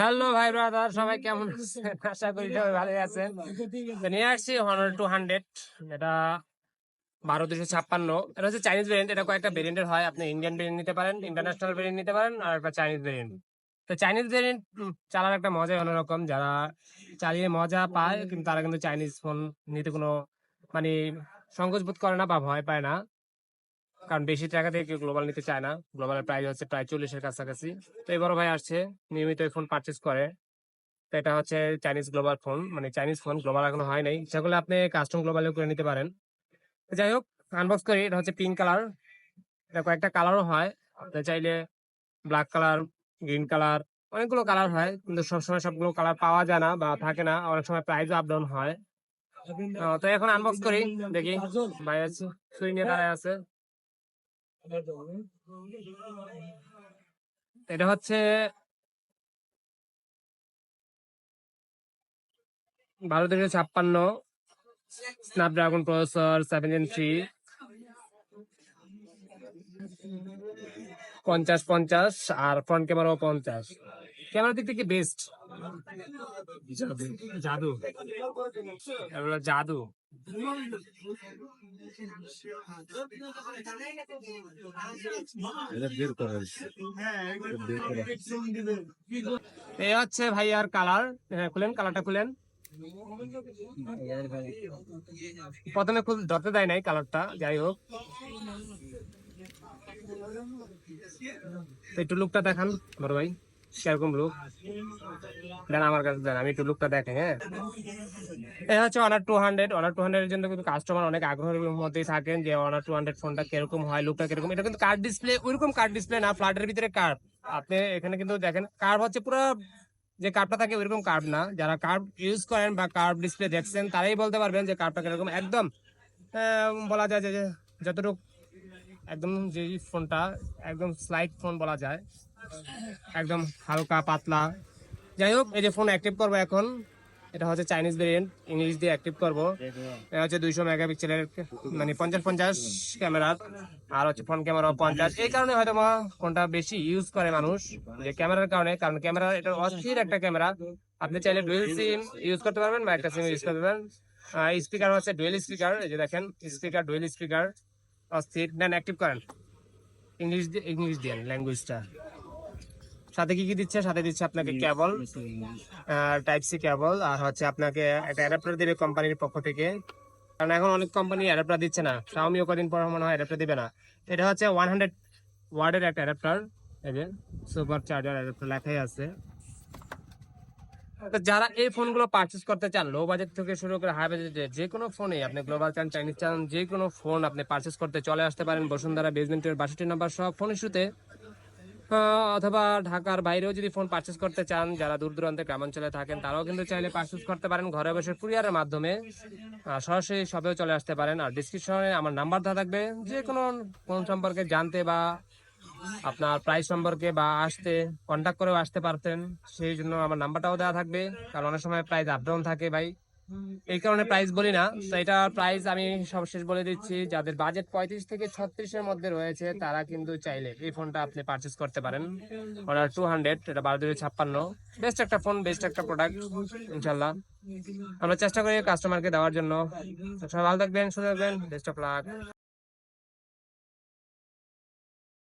Hello ভাই brother সবাই কেমন আছেন? আশা করি সবাই ভালো আছেন। নিয়ে আসছি হনার টু হান্ড্রেড এটা বারো দুশো ছাপ্পান্ন। এটা হচ্ছে চাইনিজ ভেরিয়েন্ট এটা কয়েকটা ভেরিয়েন্টের হয়। আপনি ইন্ডিয়ান ভেরিয়েন্ট নিতে পারেন ইন্টারন্যাশনাল ভেরিয়েন্ট নিতে পারেন, আর একটা চাইনিজ ভেরিয়েন্ট তো চাইনিজ ভেরিয়েন্ট চালার একটা মজাই অন্যরকম। যারা চালিয়ে মজা পায়, কিন্তু তারা কিন্তু চাইনিজ ফোন নিতে কোনো মানে সংকোচ বোধ করে না বা ভয় পায় না। কারণ বেশি টাকা দিয়ে কেউ গ্লোবাল নিতে চায় না। গ্লোবালের প্রাইস হচ্ছে প্রায় চল্লিশের কাছাকাছি। তো এবারও ভাই আসছে, নিয়মিত এই ফোন পারচেস করে। তো এটা হচ্ছে চাইনিজ গ্লোবাল ফোন মানে চাইনিজ ফোন গ্লোবাল এখনও হয় নাই। সেগুলো আপনি কাস্টম গ্লোবালেও করে নিতে পারেন। যাই হোক আনবক্স করি। এটা হচ্ছে পিঙ্ক কালার এটা কয়েকটা কালারও হয়। চাইলে ব্ল্যাক কালার গ্রিন কালার অনেকগুলো কালার হয়। কিন্তু সবসময় সবগুলো কালার পাওয়া যায় না বা থাকে না। অনেক সময় প্রাইসও আপ ডাউন হয়। তো এখন আনবক্স করি। দেখি। ভাই আছে সুই দাঁড়ায় আছে। এটা হচ্ছে বারো থেকে ছাপ্পান্ন স্ন্যাপড্রাগন প্রসেসর সেভেন থ্রি পঞ্চাশ পঞ্চাশ আর ফ্রন্ট ক্যামেরাও পঞ্চাশ। ক্যামেরা দিক থেকে বেস্ট জাদু। এগুলো জাদু। এই হচ্ছে ভাইয়ার কালার। খুলেন, কালারটা খুলেন। প্রথমে খুব ধরতে দেয় নাই কালারটা, যাই হোক। একটু লুকটা দেখান, বড় ভাই। কীরকম লুক দেন আমার কাছে দেন আমি একটু লুকটা দেখে হ্যাঁ? এটা হচ্ছে Honor two hundred Honor two hundred জন্য কিন্তু কাস্টমার অনেক আগ্রহের মধ্যেই থাকেন যে অনার টু হান্ড্রেড ফোনটা কীরকম হয় লুকটা কীরকম। এটা কিন্তু কার্ড ডিসপ্লে ওইরকম কার্ড ডিসপ্লে না ফ্ল্যাটের ভিতরে কার্ভ আপনি এখানে কিন্তু দেখেন কার্ভ হচ্ছে পুরো যে কার্ভটা থাকে ওইরকম কার্ভ না। যারা কার্ভ ইউজ করেন বা কার্ভ ডিসপ্লে দেখছেন, তারাই বলতে পারবেন যে কার্ভটা কীরকম। একদম বলা যায় যে যে, যতটুকু একদম যে ফোনটা একদম স্লাইড ফোন বলা যায় একদম হালকা, পাতলা। যাই হোক, এই যে ফোন অ্যাক্টিভ করব এখন, এটা হচ্ছে চাইনিজ ভেরিয়েন্ট ইংলিশ দিয়ে অ্যাক্টিভ করব। এটা হচ্ছে দুইশো মেগাপিক্সেলের মানে পঞ্চাশ পঞ্চাশ ক্যামেরা আর হচ্ছে ফ্রন্ট ক্যামেরা পঞ্চাশ। এই কারণে হয়তো বা ফোনটা বেশি ইউজ করে মানুষ, যে ক্যামেরার কারণে, কারণ ক্যামেরা এটা অস্থির একটা ক্যামেরা। আপনি চাইলে ডুয়েল সিম ইউজ করতে পারবেন বা একটা সিম ইউজ করতে পারবেন। স্পিকার হচ্ছে ডুয়েল স্পিকার এই যে দেখেন স্পিকার ডুয়েল স্পিকার অস্থির। দেন অ্যাক্টিভ করেন। ইংলিশ দিয়ে ইংলিশ দেন ল্যাঙ্গুয়েজটা সাথে কি কি দিচ্ছে? সাথে দিচ্ছে আপনাকে কেবল টাইপ সি কেবল আর হচ্ছে আপনাকে একটা অ্যাডাপ্টার দিবে কোম্পানির পক্ষ থেকে। কারণ এখন অনেক কোম্পানি অ্যাডাপ্টার দিচ্ছে না। শাওমিও কদিন পর মনে হয় অ্যাডাপ্টার দিবে না। এটা হচ্ছে ওয়ান হান্ড্রেড ওয়ার্ডের একটা অ্যাডাপ্টার এই যে সুপার চার্জার অ্যাডাপ্টার লেখাই আছে। যারা এই ফোনগুলো পারচেস করতে চান লো বাজেট থেকে শুরু করে হাই বাজেটে যে কোনো ফোনে আপনি গ্লোবাল চান চাইনিজ চান যে কোনো ফোন আপনি পারচেস করতে চলে আসতে পারেন। বসুন্ধরা বেসমেন্টের বাষট্টি নাম্বার সব ফোন ইস্যুতে অথবা ঢাকার বাইরেও যদি ফোন পারচেস করতে চান, যারা দূর দূরান্তে গ্রামাঞ্চলে থাকেন, তারাও কিন্তু চাইলে পারচেস করতে পারেন ঘরে বসে কুরিয়ারের মাধ্যমে। সরাসরি সবেও চলে আসতে পারেন। আর ডিসক্রিপশনে আমার নাম্বার দেওয়া থাকবে। যে কোনো ফোন সম্পর্কে জানতে বা আপনার প্রাইস সম্পর্কে বা আসতে কন্ট্যাক্ট করেও আসতে পারতেন। সেই জন্য আমার নাম্বারটাও দেওয়া থাকবে। কারণ অনেক সময় প্রাইস আপ ডাউন থাকে ভাই। এই কারণে প্রাইস বলি না। তো এটা প্রাইস আমি সবশেষ বলে দিচ্ছি যাদের বাজেট পঁয়ত্রিশ থেকে ছত্রিশের মধ্যে রয়েছে তারা কিন্তু চাইলে এই ফোনটা আপনি পারচেস করতে পারেন। অর্ডার টু হান্ড্রেড এটা বারো দুই ছাপ্পান্ন। বেস্ট একটা ফোন বেস্ট একটা প্রোডাক্ট ইনশাল্লাহ আমরা চেষ্টা করি কাস্টমারকে দেওয়ার জন্য। সবাই ভালো থাকবেন সুন্দর থাকবেন। Best of luck